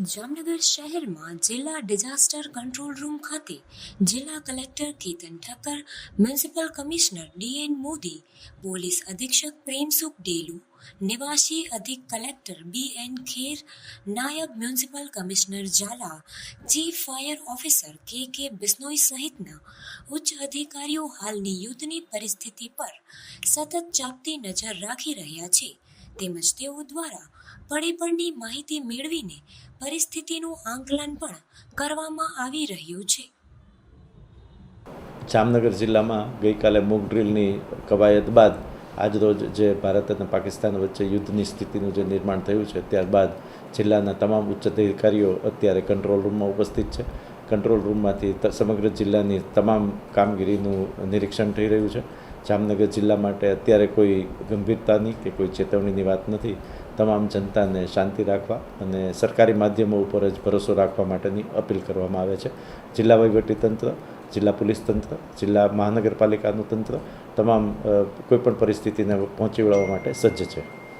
જામનગર શહેરમાં જિલ્લા disaster control room ખાતે જિલ્લા collector Ketan Thakkar, municipal commissioner DN Modi, police અધિક્ષક પ્રેમસુખ ડેલુ, નિવાસી અધિક કલેક્ટર બી એન ખેર, નાયબ municipal commissioner Zala, chief fire officer K K Bishnoi સહિતના ઉચ્ચ અધિકારીઓ હાલની યુદ્ધની પરિસ્થિતિ પર સતત ચાપતી નજર રાખી રહ્યા છે. તેમજ તેઓ દ્વારા પળે માહિતી મેળવીને પરિસ્થિતિનું આંકલન પણ કરવામાં આવી રહ્યું છે. જામનગર જિલ્લામાં ગઈકાલે મૂક ડ્રીલની કવાયત બાદ આજરોજ જે ભારત અને પાકિસ્તાન વચ્ચે યુદ્ધની સ્થિતિનું જે નિર્માણ થયું છે, ત્યારબાદ જિલ્લાના તમામ ઉચ્ચ અધિકારીઓ અત્યારે કંટ્રોલ રૂમમાં ઉપસ્થિત છે. કંટ્રોલ રૂમમાંથી સમગ્ર જિલ્લાની તમામ કામગીરીનું નિરીક્ષણ થઈ રહ્યું છે. જામનગર જિલ્લા માટે અત્યારે કોઈ ગંભીરતાની કે કોઈ ચેતવણીની વાત નથી. તમામ જનતાને શાંતિ રાખવા અને સરકારી માધ્યમો ઉપર જ ભરોસો રાખવા માટેની અપીલ કરવામાં આવે છે. જિલ્લા વહીવટીતંત્ર જિલ્લા પોલીસ તંત્ર, જિલ્લા મહાનગરપાલિકાનું તંત્ર તમામ કોઈપણ પરિસ્થિતિને પહોંચી વળવા માટે સજ્જ છે.